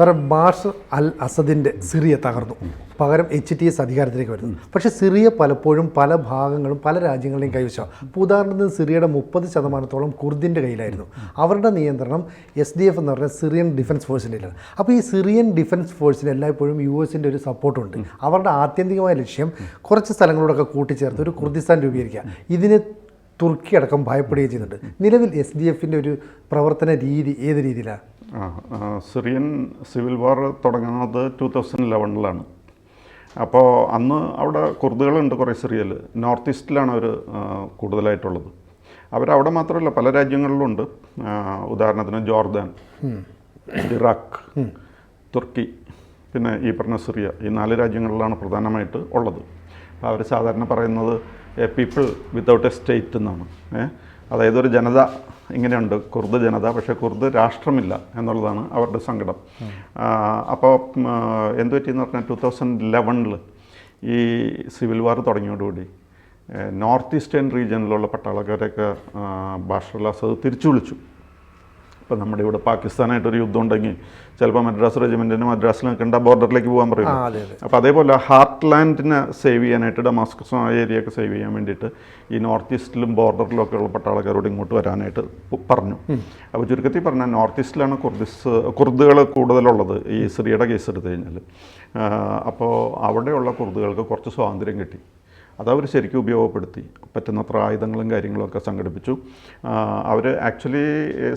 സാറേ Bashar al അസദിന്റെ Syria തകർന്നു. പകരം എച്ച് ടി എസ് അധികാരത്തിലേക്ക് വരുന്നു. പക്ഷേ സിറിയ പലപ്പോഴും പല ഭാഗങ്ങളും പല രാജ്യങ്ങളുടെയും കൈവശം. ഇപ്പോൾ ഉദാഹരണത്തിന് സിറിയയുടെ മുപ്പത് ശതമാനത്തോളം കുർദിന്റെ കയ്യിലായിരുന്നു. അവരുടെ നിയന്ത്രണം എസ് ഡി എഫ് എന്ന് പറഞ്ഞാൽ സിറിയൻ ഡിഫൻസ് ഫോഴ്സിന്റെ അപ്പോൾ ഈ സിറിയൻ ഡിഫൻസ് ഫോഴ്സിന് എല്ലായ്പ്പോഴും യു എസിന്റെ ഒരു സപ്പോർട്ടുണ്ട് അവരുടെ ആത്യന്തികമായ ലക്ഷ്യം കുറച്ച് സ്ഥലങ്ങളോടൊക്കെ കൂട്ടിച്ചേർത്ത് ഒരു കുർദിസ്ഥാൻ രൂപീകരിക്കുക. ഇതിന് തുർക്കി അടക്കം ഭയപ്പെടുകയും ചെയ്യുന്നുണ്ട്. നിലവിൽ എസ് ഡി എഫിന്റെ ഒരു പ്രവർത്തന രീതി ഏത് രീതിയിലാണ്? സിറിയൻ സിവിൽ വാർ തുടങ്ങുന്നത് ടൂ തൗസൻഡ് ലെവനിലാണ് അപ്പോൾ അന്ന് അവിടെ കുർദുകളുണ്ട് കുറേ സിറിയൽ നോർത്ത് ഈസ്റ്റിലാണ് അവർ കൂടുതലായിട്ടുള്ളത്. അവരവിടെ മാത്രമല്ല പല രാജ്യങ്ങളിലും ഉണ്ട് ഉദാഹരണത്തിന് ജോർദാൻ ഇറാഖ് തുർക്കി പിന്നെ ഈ പറഞ്ഞ സിറിയ. ഈ നാല് രാജ്യങ്ങളിലാണ് പ്രധാനമായിട്ട് ഉള്ളത്. അപ്പോൾ അവർ സാധാരണ പറയുന്നത് a people without a state എന്നാണ്? അതായത് ഒരു ജനത ഇങ്ങനെയുണ്ട് കുർദ് ജനത പക്ഷേ കുർദ് രാഷ്ട്രമില്ല എന്നുള്ളതാണ് അവരുടെ സങ്കടം അപ്പോൾ എന്ത് പറ്റിയെന്ന് പറഞ്ഞാൽ ടു തൗസൻഡ് ലെവനിൽ ഈ സിവിൽ വാർ തുടങ്ങിയോടുകൂടി നോർത്ത് ഈസ്റ്റേൺ റീജിയനിലുള്ള പട്ടാളക്കാരെയൊക്കെ ബാഷർ അസദ് തിരിച്ചു വിളിച്ചു ഇപ്പം നമ്മുടെ ഇവിടെ പാകിസ്ഥാനായിട്ടൊരു യുദ്ധം ഉണ്ടെങ്കിൽ ചിലപ്പോൾ മദ്രാസ് റെജിമെന്റിന് മദ്രാസിൽ കണ്ട ബോർഡറിലേക്ക് പോകാൻ പറയും. ആ അപ്പോൾ അതേപോലെ ഹാർട്ട് ലാൻഡിനെ സേവ് ചെയ്യാനായിട്ട് ഡമാസ്കസ് ഏരിയ ഒക്കെ സേവ് ചെയ്യാൻ വേണ്ടിയിട്ട് ഈ നോർത്ത് ഈസ്റ്റിലും ബോർഡറിലും ഒക്കെ ഉള്ള പട്ടാളക്കാരോട് ഇങ്ങോട്ട് വരാനായിട്ട് പറഞ്ഞു. അപ്പോൾ ചുരുക്കത്തിൽ പറഞ്ഞാൽ നോർത്ത് ഈസ്റ്റിലാണ് കുർദിസ് കുർദുകൾ കൂടുതലുള്ളത് ഈ സിറിയയുടെ കേസ് എടുത്തു കഴിഞ്ഞാൽ അപ്പോൾ അവിടെയുള്ള കുർദുകൾക്ക് കുറച്ച് സ്വാതന്ത്ര്യം കിട്ടി. അതവർ ശരിക്കും ഉപയോഗപ്പെടുത്തി. പറ്റുന്നത്ര ആയുധങ്ങളും കാര്യങ്ങളൊക്കെ സംഘടിപ്പിച്ചു. അവർ ആക്ച്വലി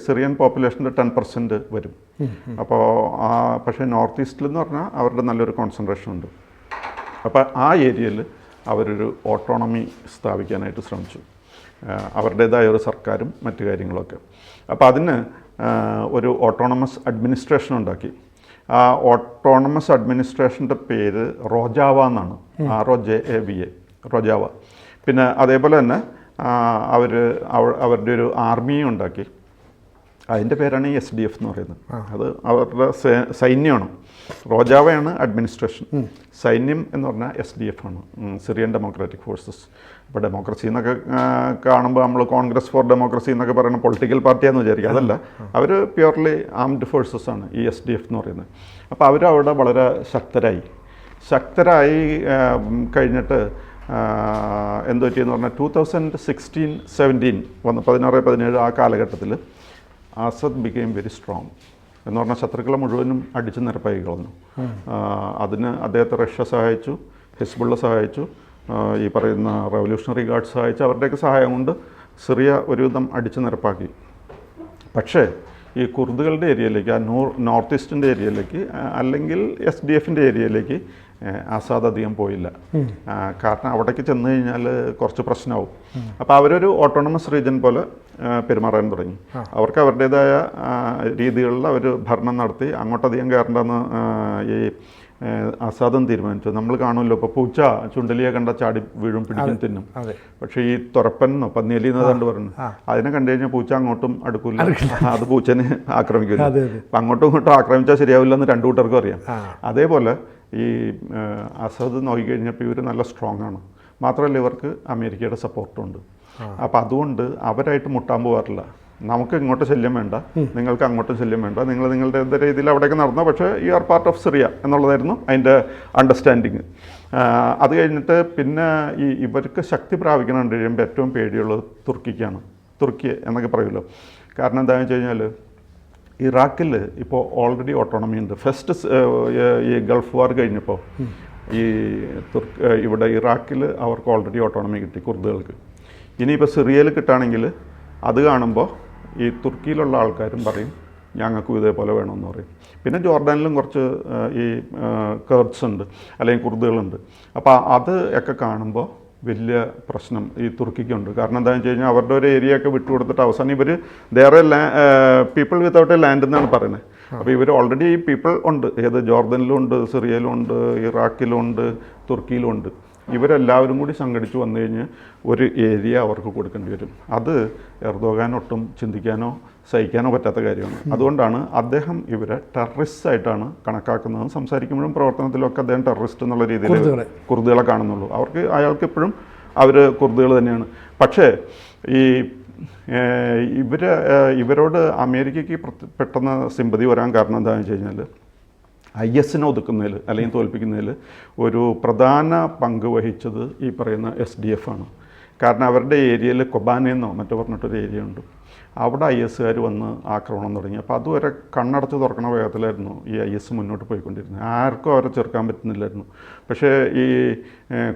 സിറിയൻ പോപ്പുലേഷന്റെ ടെൻ പെർസെന്റ് വരും. അപ്പോൾ ആ പക്ഷേ നോർത്ത് ഈസ്റ്റിൽ എന്ന് പറഞ്ഞാൽ അവരുടെ നല്ലൊരു കോൺസെൻട്രേഷൻ ഉണ്ട് അപ്പോൾ ആ ഏരിയയിൽ അവരൊരു ഓട്ടോണമി സ്ഥാപിക്കാനായിട്ട് ശ്രമിച്ചു. അവരുടേതായ ഒരു സർക്കാരും മറ്റു കാര്യങ്ങളൊക്കെ. അപ്പോൾ അതിന് ഒരു ഓട്ടോണമസ് അഡ്മിനിസ്ട്രേഷൻ ഉണ്ടാക്കി. ആ ഓട്ടോണമസ് അഡ്മിനിസ്ട്രേഷന്റെ പേര് റോജാവ എന്നാണ്. R O J A V A. Rojava പിന്നെ അതേപോലെ തന്നെ അവർ അവരുടെ ഒരു ആർമിയും ഉണ്ടാക്കി. അതിന്റെ പേരാണ് എസ് ഡി എഫ് എന്ന് പറയുന്നത്. അത് അവരുടെ സൈന്യമാണ്. റോജാവയാണ് അഡ്മിനിസ്ട്രേഷൻ. സൈന്യം എന്ന് പറഞ്ഞാൽ എസ് ഡി എഫ് ആണ്. സിറിയൻ ഡെമോക്രാറ്റിക് ഫോഴ്സസ് ഇപ്പോൾ ഡെമോക്രസി എന്നൊക്കെ കാണുമ്പോൾ നമ്മൾ കോൺഗ്രസ് ഫോർ ഡെമോക്രസി എന്നൊക്കെ പറയുന്ന പൊളിറ്റിക്കൽ പാർട്ടിയാന്ന് വിചാരിക്കുക അതല്ല അവർ പ്യുവർലി ആംഡ് ഫോഴ്സസ് ആണ് ഈ എസ് ഡി എഫ് എന്ന് പറയുന്നത്. അപ്പോൾ അവരവിടെ വളരെ ശക്തരായി. ശക്തരായി കഴിഞ്ഞിട്ട് എന്ത് പറ്റിയെന്ന് പറഞ്ഞാൽ ടൂ തൗസൻഡ് സിക്സ്റ്റീൻ സെവന്റീൻ വന്ന് പതിനാറ് പതിനേഴ് ആ കാലഘട്ടത്തിൽ അസദ് ബിക്കെയിം വെരി സ്ട്രോങ് എന്ന് പറഞ്ഞാൽ ശത്രുക്കളെ മുഴുവനും അടിച്ചു നിരപ്പായി കളഞ്ഞു. അതിന് അദ്ദേഹത്തെ റഷ്യ സഹായിച്ചു ഹിസ്ബുള്ള സഹായിച്ചു ഈ പറയുന്ന റവല്യൂഷണറി ഗാർഡ് സഹായിച്ചു. അവരുടെയൊക്കെ സഹായം കൊണ്ട് സിറിയ ഒരുവിധം അടിച്ചു നിരപ്പാക്കി. പക്ഷേ ഈ കുർദുകളുടെ ഏരിയയിലേക്ക് ആ നോർ നോർത്ത് ഈസ്റ്റിന്റെ ഏരിയയിലേക്ക് അല്ലെങ്കിൽ എസ് ഡി എഫിന്റെ ഏരിയയിലേക്ക് ആസാദ് അധികം പോയില്ല. കാരണം അവിടേക്ക് ചെന്ന് കഴിഞ്ഞാൽ കുറച്ച് പ്രശ്നമാവും അപ്പോൾ അവരൊരു ഓട്ടോണമസ് റീജിയൻ പോലെ പെരുമാറാൻ തുടങ്ങി. അവർക്ക് അവരുടേതായ രീതികളിൽ അവർ ഭരണം നടത്തി അങ്ങോട്ടധികം കയറേണ്ടെന്ന് ഈ ആസാദം തീരുമാനിച്ചു. നമ്മൾ കാണുമല്ലോ ഇപ്പോൾ പൂച്ച ചുണ്ടലിയെ കണ്ട ചാടി വീഴും പിടിക്കും തിന്നും. പക്ഷേ ഈ തുറപ്പന്നോ പന്നിയലി എന്ന് കണ്ട് പറഞ്ഞു അതിനെ കണ്ടു കഴിഞ്ഞാൽ പൂച്ച അങ്ങോട്ടും അടുക്കില്ല. അത് പൂച്ചനെ ആക്രമിക്കില്ല. അപ്പം അങ്ങോട്ടും ഇങ്ങോട്ടും ആക്രമിച്ചാൽ ശരിയാവില്ല എന്ന് രണ്ടു കൂട്ടർക്കും അറിയാം. അതേപോലെ ഈ അസദ് നോക്കിക്കഴിഞ്ഞപ്പോൾ ഇവർ നല്ല സ്ട്രോങ് ആണ്. മാത്രമല്ല ഇവർക്ക് അമേരിക്കയുടെ സപ്പോർട്ടുണ്ട് അപ്പം അതുകൊണ്ട് അവരായിട്ട് മുട്ടാൻ പോകാറില്ല നമുക്ക് ഇങ്ങോട്ട് ശല്യം വേണ്ട. നിങ്ങൾക്ക് അങ്ങോട്ടും ശല്യം വേണ്ട. നിങ്ങൾ നിങ്ങളുടെ എന്താ രീതിയിൽ അവിടേക്ക് നടന്നോ? പക്ഷേ you are part of Syria എന്നുള്ളതായിരുന്നു അതിന്റെ അണ്ടർസ്റ്റാൻഡിങ് അത് കഴിഞ്ഞിട്ട് പിന്നെ ഈ ഇവർക്ക് ശക്തി പ്രാപിക്കണം കഴിയുമ്പോൾ ഏറ്റവും പേടിയുള്ളത് തുർക്കിക്കാണ്. തുർക്കി എന്നൊക്കെ പറയുമല്ലോ. കാരണം എന്താണെന്ന് വെച്ച് കഴിഞ്ഞാൽ ഇറാഖിൽ ഇപ്പോൾ ഓൾറെഡി ഓട്ടോണമി ഉണ്ട്. ഫസ്റ്റ് ഈ ഗൾഫ് വാർ കഴിഞ്ഞപ്പോൾ ഈ തുർക്ക് ഇവിടെ ഇറാഖിൽ അവർക്ക് ഓൾറെഡി ഓട്ടോണമി കിട്ടി കുർദുകൾക്ക്. ഇനിയിപ്പോൾ സിറിയയിൽ കിട്ടുകയാണെങ്കിൽ അത് കാണുമ്പോൾ ഈ തുർക്കിയിലുള്ള ആൾക്കാരും പറയും ഞങ്ങൾക്കും ഇതേപോലെ വേണമെന്ന് പറയും. പിന്നെ ജോർഡാനിലും കുറച്ച് ഈ കേർഡ്സ് ഉണ്ട് അല്ലെങ്കിൽ കുർദുകളുണ്ട് അപ്പോൾ അത് ഒക്കെ കാണുമ്പോൾ വലിയ പ്രശ്നം ഈ തുർക്കിക്കുണ്ട്. കാരണം എന്താണെന്ന് വെച്ച് കഴിഞ്ഞാൽ അവരുടെ ഒരു ഏരിയ ഒക്കെ വിട്ടുകൊടുത്തിട്ട് അവസാനം ഇവർ they're people without a land എന്നാണ് പറയുന്നത് അപ്പോൾ ഇവർ ഓൾറെഡി ഈ പീപ്പിൾ ഉണ്ട്. ഏത് ജോർദനിലും ഉണ്ട് സിറിയയിലും ഉണ്ട് ഇറാഖിലും ഉണ്ട് തുർക്കിയിലും ഉണ്ട്. ഇവരെല്ലാവരും കൂടി സംഘടിച്ച് വന്നു കഴിഞ്ഞ് ഒരു ഏരിയ അവർക്ക് കൊടുക്കേണ്ടി വരും. അത് എർദോഗാൻ ഒട്ടും ചിന്തിക്കാനോ സഹിക്കാനോ പറ്റാത്ത കാര്യമാണ്. അതുകൊണ്ടാണ് അദ്ദേഹം ഇവരെ ടെററിസ്റ്റ് ആയിട്ടാണ് കണക്കാക്കുന്നതും സംസാരിക്കുമ്പോഴും പ്രവർത്തനത്തിലൊക്കെ അദ്ദേഹം ടെററിസ്റ്റ് എന്നുള്ള രീതിയിൽ കുർദുകളെ. കാണുന്നുള്ളൂ. അവർക്ക് അയാൾക്ക് എപ്പോഴും അവർ കുർദുകൾ തന്നെയാണ്. പക്ഷേ ഈ ഇവർ ഇവരോട് അമേരിക്കയ്ക്ക് പെട്ടെന്ന് സിമ്പതി വരാൻ കാരണം എന്താണെന്ന് വെച്ച് കഴിഞ്ഞാൽ ഐ എസിനെ ഒതുക്കുന്നതിൽ അല്ലെങ്കിൽ തോൽപ്പിക്കുന്നതിൽ ഒരു പ്രധാന പങ്ക് വഹിച്ചത് ഈ പറയുന്ന എസ് ഡി എഫ് ആണ്. കാരണം അവരുടെ ഏരിയയിൽ കൊബാനെന്നോ മറ്റോ പറഞ്ഞിട്ടൊരു ഏരിയ ഉണ്ട്. അവിടെ ഐ എസ്സുകാർ വന്ന് ആക്രമണം തുടങ്ങി. അപ്പോൾ അതുവരെ കണ്ണടച്ച് തുറക്കണ വേഗത്തിലായിരുന്നു ഈ ഐ എസ് മുന്നോട്ട് പോയിക്കൊണ്ടിരുന്നത്. ആർക്കും അവരെ ചെറുക്കാൻ പറ്റുന്നില്ലായിരുന്നു. പക്ഷേ ഈ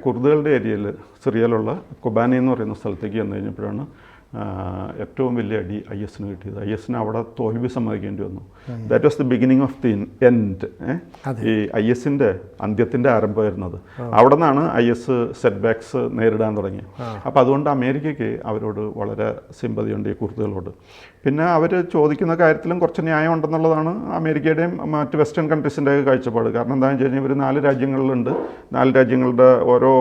കുർദുകളുടെ ഏരിയയിൽ സിറിയയിലുള്ള കൊബാനി എന്ന് പറയുന്ന സ്ഥലത്തേക്ക് വന്നു കഴിഞ്ഞപ്പോഴാണ് ഏറ്റവും വലിയ അടി ഐ എസിന് കിട്ടിയത്. ഐ എസിന് അവിടെ തോൽവി സമ്മതിക്കേണ്ടി വന്നു. That was the beginning of the end ഈ ഐ എസിന്റെ അന്ത്യത്തിന്റെ ആരംഭമായിരുന്നത്. അവിടെ നിന്നാണ് ഐ എസ് സെറ്റ് ബാക്സ് നേരിടാൻ തുടങ്ങിയത്. അപ്പോൾ അതുകൊണ്ട് അമേരിക്കയ്ക്ക് അവരോട് വളരെ സിമ്പതിയുണ്ട് ഈ കുർത്തുകളോട്. പിന്നെ അവർ ചോദിക്കുന്ന കാര്യത്തിലും കുറച്ച് ന്യായം ഉണ്ടെന്നുള്ളതാണ് അമേരിക്കയുടെയും മറ്റ് വെസ്റ്റേൺ കൺട്രീസിന്റെ കാഴ്ചപ്പാട്. കാരണം എന്താണെന്ന് വെച്ച് കഴിഞ്ഞാൽ ഇവർ നാല് രാജ്യങ്ങളിലുണ്ട്. നാല് രാജ്യങ്ങളുടെ ഓരോ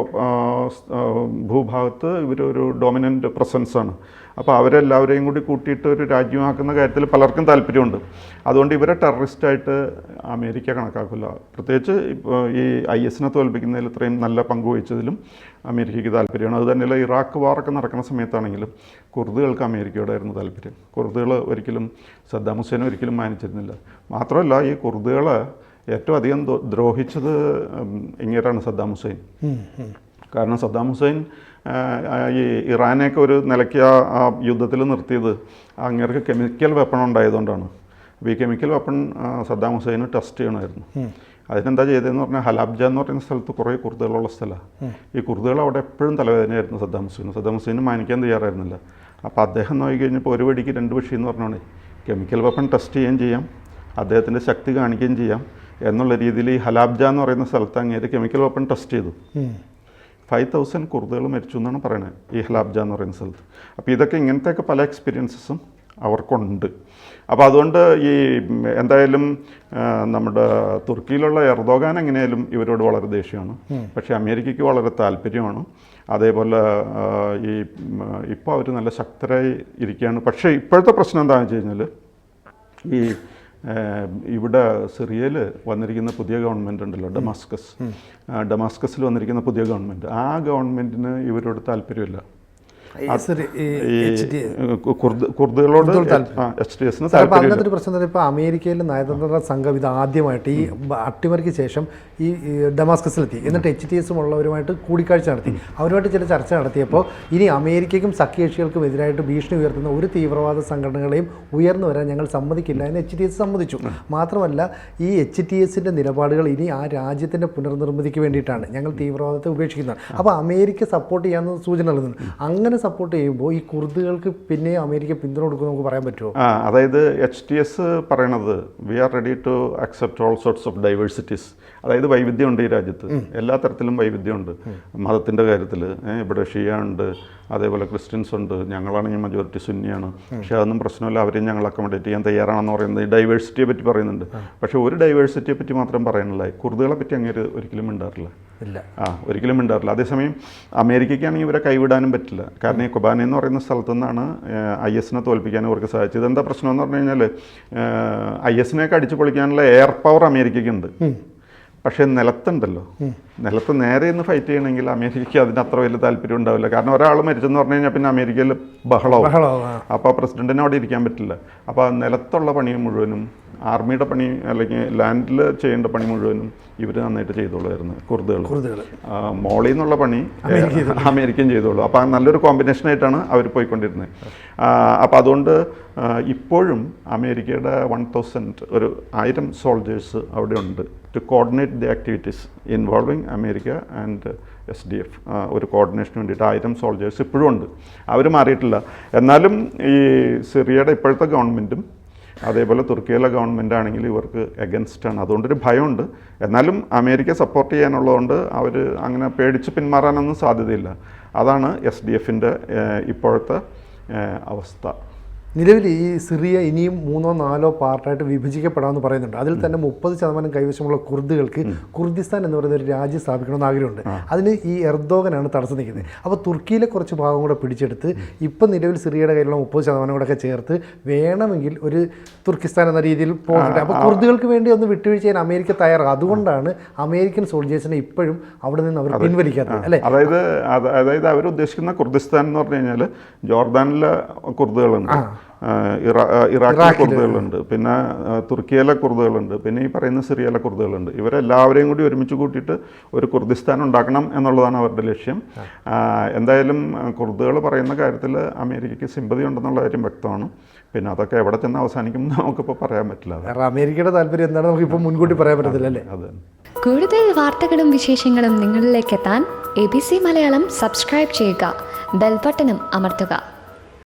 ഭൂഭാഗത്ത് ഇവരൊരു ഡൊമിനന്റ് പ്രസൻസാണ് അപ്പോൾ അവരെല്ലാവരെയും കൂടി കൂട്ടിയിട്ട് ഒരു രാജ്യമാക്കുന്ന കാര്യത്തിൽ പലർക്കും താല്പര്യമുണ്ട്. അതുകൊണ്ട് ഇവരെ ടെററിസ്റ്റായിട്ട് അമേരിക്ക കണക്കാക്കില്ല. പ്രത്യേകിച്ച് ഇപ്പോൾ ഈ ഐ എസിനെ തോൽപ്പിക്കുന്നതിൽ ഇത്രയും നല്ല പങ്ക് വഹിച്ചതിലും അമേരിക്കയ്ക്ക് താല്പര്യമാണ്. അതുതന്നെയല്ല ഇറാഖ് വാറൊക്കെ നടക്കുന്ന സമയത്താണെങ്കിലും കുർദുകൾക്ക് അമേരിക്കയോടായിരുന്നു താല്പര്യം. കുർദുകൾ ഒരിക്കലും സദ്ദാം ഹുസൈനെ ഒരിക്കലും മാനിച്ചിരുന്നില്ല. മാത്രമല്ല ഈ കുർദുകളെ ഏറ്റവും അധികം ദ്രോ- ദ്രോഹിച്ചത് ഇങ്ങേരാണ് സദ്ദാം ഹുസൈൻ. കാരണം സദ്ദാം ഹുസൈൻ ഈ ഇറാനെയൊക്കെ ഒരു നിലയ്ക്ക് ആ യുദ്ധത്തിൽ നിർത്തിയത്. അങ്ങേർക്ക് കെമിക്കൽ വെപ്പൺ ഉണ്ടായതുകൊണ്ടാണ്. അപ്പോൾ ഈ കെമിക്കൽ വെപ്പൺ സദ്ദാം ഹുസൈന് ടെസ്റ്റ് ചെയ്യണമായിരുന്നു. അതിനെന്താ ചെയ്തതെന്ന് പറഞ്ഞാൽ ഹലാബ്ജ എന്ന് പറയുന്ന സ്ഥലത്ത് കുറേ കുർദുകളുള്ള സ്ഥലമാണ് ഈ കുർദുകൾ അവിടെ എപ്പോഴും തലവേദനയായിരുന്നു സദ്ദാം ഹുസൈന്. സദ്ദാം ഹുസൈന് മാനിക്കാൻ തയ്യാറായിരുന്നില്ല. അപ്പോൾ അദ്ദേഹം നോക്കി കഴിഞ്ഞപ്പോൾ ഒരു വെടിക്ക് രണ്ട് പക്ഷി എന്ന് പറഞ്ഞോണേ കെമിക്കൽ വെപ്പൺ ടെസ്റ്റ് ചെയ്യുകയും ചെയ്യാം അദ്ദേഹത്തിന്റെ ശക്തി കാണിക്കുകയും ചെയ്യാം എന്നുള്ള രീതിയിൽ ഈ ഹലാബ്ജ എന്ന് പറയുന്ന സ്ഥലത്ത് അങ്ങേര് കെമിക്കൽ വെപ്പൺ ടെസ്റ്റ് ചെയ്തു. ഫൈവ് തൗസൻഡ് കുർദുകൾ മരിച്ചു എന്നാണ് പറയുന്നത് ഈ ഹലാബ്ജ എന്ന് പറയുന്ന സ്ഥലത്ത്. അപ്പോൾ ഇതൊക്കെ ഇങ്ങനത്തെയൊക്കെ പല എക്സ്പീരിയൻസസും അവർക്കുണ്ട്. അപ്പോൾ അതുകൊണ്ട് ഈ എന്തായാലും നമ്മുടെ തുർക്കിയിലുള്ള എർദോഗാൻ എങ്ങനെയാലും ഇവരോട് വളരെ ദേഷ്യമാണ്. പക്ഷേ അമേരിക്കയ്ക്ക് വളരെ താല്പര്യമാണ്. അതേപോലെ ഈ ഇപ്പോൾ അവർ നല്ല ശക്തരായി ഇരിക്കുകയാണ്. പക്ഷേ ഇപ്പോഴത്തെ പ്രശ്നം എന്താണെന്ന് വെച്ച് കഴിഞ്ഞാൽ ഈ ഇവിടെ സിറിയയിൽ വന്നിരിക്കുന്ന പുതിയ ഗവൺമെന്റ് ഉണ്ടല്ലോ ഡമാസ്കസ്. ഡമാസ്കസിൽ വന്നിരിക്കുന്ന പുതിയ ഗവൺമെന്റ് ആ ഗവൺമെന്റിന് ഇവരോട് താല്പര്യമില്ല. കുർദുകളോട്. എച്ച് ഡി എസിന് ഒരു പ്രശ്നം ഇപ്പോൾ അമേരിക്കയിൽ നയതന്ത്ര സംഘം ഇത് ആദ്യമായിട്ട് ഈ അട്ടിമറിക്ക് ശേഷം ഈ ഈ ഡമാസ്കസിലെത്തി എന്നിട്ട് എച്ച് ടി എസും ഉള്ളവരുമായിട്ട് കൂടിക്കാഴ്ച നടത്തി. അവരുമായിട്ട് ചില ചർച്ച നടത്തിയപ്പോൾ ഇനി അമേരിക്കയ്ക്കും സഖ്യകക്ഷികൾക്കും എതിരായിട്ട് ഭീഷണി ഉയർത്തുന്ന ഒരു തീവ്രവാദ സംഘടനകളെയും ഉയർന്നു വരാൻ ഞങ്ങൾ സമ്മതിക്കില്ല എന്ന് എച്ച് ടി എസ് സമ്മതിച്ചു. മാത്രമല്ല ഈ എച്ച് ടി എസിന്റെ നിലപാടുകൾ ഇനി ആ രാജ്യത്തിന്റെ പുനർനിർമ്മിതിക്ക് വേണ്ടിയിട്ടാണ് ഞങ്ങൾ തീവ്രവാദത്തെ ഉപേക്ഷിക്കുന്നത്. അപ്പോൾ അമേരിക്ക സപ്പോർട്ട് ചെയ്യാമെന്ന് സൂചന നൽകുന്നു. അങ്ങനെ സപ്പോർട്ട് ചെയ്യുമ്പോൾ ഈ കുർദുകൾക്ക് പിന്നെ അമേരിക്ക പിന്തുണ കൊടുക്കും നമുക്ക് പറയാൻ പറ്റുമോ? ആ അതായത് എച്ച് ടി എസ് പറയണത് we are ready to accept all sorts of diversities അതായത് വൈവിധ്യമുണ്ട് ഈ രാജ്യത്ത്. എല്ലാ തരത്തിലും വൈവിധ്യമുണ്ട്. മതത്തിന്റെ കാര്യത്തിൽ ഇവിടെ ഷിയ ഉണ്ട് അതേപോലെ ക്രിസ്ത്യൻസ് ഉണ്ട് ഞങ്ങളാണെങ്കിൽ മജോറിറ്റി സുന്നിയാണ്. പക്ഷേ അതൊന്നും പ്രശ്നമില്ല അവരെയും ഞങ്ങൾ അക്കോമഡേറ്റ് ചെയ്യാൻ തയ്യാറാണെന്ന് പറയുന്നത് ഈ ഡൈവേഴ്സിറ്റിയെ പറ്റി പറയുന്നുണ്ട്. പക്ഷേ ഒരു ഡൈവേഴ്സിറ്റിയെ പറ്റി മാത്രം പറയണില്ല കുർദുകളെ പറ്റി അങ്ങനെ ഒരിക്കലും മിണ്ടാറില്ല. ഇല്ല. ആ ഒരിക്കലും മിണ്ടാറില്ല. അതേസമയം അമേരിക്കയ്ക്കാണെങ്കിൽ ഇവരെ കൈവിടാനും പറ്റില്ല. കാരണം ഈ കൊബാന എന്ന് പറയുന്ന സ്ഥലത്തു നിന്നാണ് ഐ എസിനെ തോൽപ്പിക്കാൻ ഇവർക്ക് സാധിച്ചത്. എന്താ പ്രശ്നം എന്ന് പറഞ്ഞു കഴിഞ്ഞാൽ ഐ എസിനെയൊക്കെ അടിച്ചു പൊളിക്കാനുള്ള എയർ പവർ അമേരിക്കയ്ക്കുണ്ട് പക്ഷേ നിലത്തുണ്ടല്ലോ. നിലത്ത് നേരെ ഇന്ന് ഫൈറ്റ് ചെയ്യണമെങ്കിൽ അമേരിക്കയ്ക്ക് അതിന് അത്ര വലിയ താല്പര്യം ഉണ്ടാവില്ല. കാരണം ഒരാൾ മരിച്ചെന്ന് പറഞ്ഞു കഴിഞ്ഞാൽ പിന്നെ അമേരിക്കയിൽ ബഹളവും. അപ്പോൾ പ്രസിഡന്റിന് അവിടെ ഇരിക്കാൻ പറ്റില്ല. അപ്പോൾ ആ നിലത്തുള്ള പണി മുഴുവനും ആർമിയുടെ പണി അല്ലെങ്കിൽ ലാൻഡിൽ ചെയ്യേണ്ട പണി മുഴുവനും ഇവർ നന്നായിട്ട് ചെയ്തോളായിരുന്നു കുർദുകൾ മോളിൽ നിന്നുള്ള പണി അമേരിക്കൻ ചെയ്തോളൂ. അപ്പോൾ നല്ലൊരു നല്ലൊരു കോമ്പിനേഷനായിട്ടാണ് അവർ പോയിക്കൊണ്ടിരുന്നത്. അപ്പോൾ അതുകൊണ്ട് ഇപ്പോഴും അമേരിക്കയുടെ വൺ തൗസൻഡ് ഒരു ആയിരം സോൾജേഴ്സ് അവിടെ ഉണ്ട്. To coordinate the activities involving America and S D F ഒരു കോർഡിനേഷന് വേണ്ടിയിട്ട് ആയിരം സോൾജേഴ്സ് ഇപ്പോഴും ഉണ്ട്. അവർ മാറിയിട്ടില്ല. എന്നാലും ഈ സിറിയയുടെ ഇപ്പോഴത്തെ ഗവൺമെന്റും അതേപോലെ തുർക്കിയിലെ ഗവൺമെന്റ് ആണെങ്കിൽ ഇവർക്ക് എഗൻസ്റ്റാണ് അതുകൊണ്ടൊരു ഭയമുണ്ട്. എന്നാലും അമേരിക്ക സപ്പോർട്ട് ചെയ്യാനുള്ളതുകൊണ്ട് അവർ അങ്ങനെ പേടിച്ച് പിന്മാറാനൊന്നും സാധ്യതയില്ല. അതാണ് എസ് ഡി എഫിന്റെ ഇപ്പോഴത്തെ അവസ്ഥ. നിലവിൽ ഈ സിറിയ ഇനിയും മൂന്നോ നാലോ പാർട്ടായിട്ട് വിഭജിക്കപ്പെടാമെന്ന് പറയുന്നുണ്ട്. അതിൽ തന്നെ മുപ്പത് ശതമാനം കൈവശമുള്ള കുർദുകൾക്ക് കുർദിസ്ഥാൻ എന്ന് പറയുന്ന ഒരു രാജ്യം സ്ഥാപിക്കണമെന്ന് ആഗ്രഹമുണ്ട്. അതിന് ഈ എർദോഗനാണ് തടസ്സം നിൽക്കുന്നത്. അപ്പോൾ തുർക്കിയിലെ കുറച്ച് ഭാഗം കൂടെ പിടിച്ചെടുത്ത് ഇപ്പം നിലവിൽ സിറിയയുടെ കയ്യിലുള്ള മുപ്പത് ശതമാനം കൂടെ ഒക്കെ ചേർത്ത് വേണമെങ്കിൽ ഒരു തുർക്കിസ്ഥാൻ എന്ന രീതിയിൽ പോകുന്നുണ്ട് അപ്പോൾ കുർദുകൾക്ക് വേണ്ടി ഒന്ന് വിട്ടുവീഴ്ച ചെയ്യാൻ അമേരിക്ക തയ്യാറാണ്. അതുകൊണ്ടാണ് അമേരിക്കൻ സോൾജേഴ്സിനെ ഇപ്പോഴും അവിടെ നിന്ന് അവർ പിൻവലിക്കാത്തത് അല്ലേ? അതായത് അതായത് അവരുദ്ദേശിക്കുന്ന കുർദിസ്ഥാൻ എന്ന് പറഞ്ഞു കഴിഞ്ഞാൽ ജോർദാനിലെ കുർദുകളുണ്ട്. ഇറാഖിലെ കുർദുകളുണ്ട്. പിന്നെ തുർക്കിയിലെ കുർദുകളുണ്ട്. പിന്നെ ഈ പറയുന്ന സിറിയയിലെ കുർദുകളുണ്ട്. ഇവരെല്ലാവരെയും കൂടി ഒരുമിച്ച് കൂട്ടിയിട്ട് ഒരു കുർദിസ്ഥാൻ ഉണ്ടാക്കണം എന്നുള്ളതാണ് അവരുടെ ലക്ഷ്യം. എന്തായാലും കുർദുകൾ പറയുന്ന കാര്യത്തിൽ അമേരിക്കയ്ക്ക് സിമ്പതി ഉണ്ടെന്നുള്ള കാര്യം വ്യക്തമാണ്. പിന്നെ അതൊക്കെ എവിടെ ചെന്ന് അവസാനിക്കും നമുക്കിപ്പോൾ പറയാൻ പറ്റില്ല. അത് കാരണം അമേരിക്കയുടെ താല്പര്യം എന്താണ് നമുക്ക് ഇപ്പോൾ മുൻകൂട്ടി പറയാൻ പറ്റത്തില്ല അല്ലേ? അത് കൂടുതൽ വാർത്തകളും വിശേഷങ്ങളും നിങ്ങളിലേക്ക് എത്താൻ A B C Malayalam subscribe ചെയ്യുക. ബെൽബട്ടനും അമർത്തുക.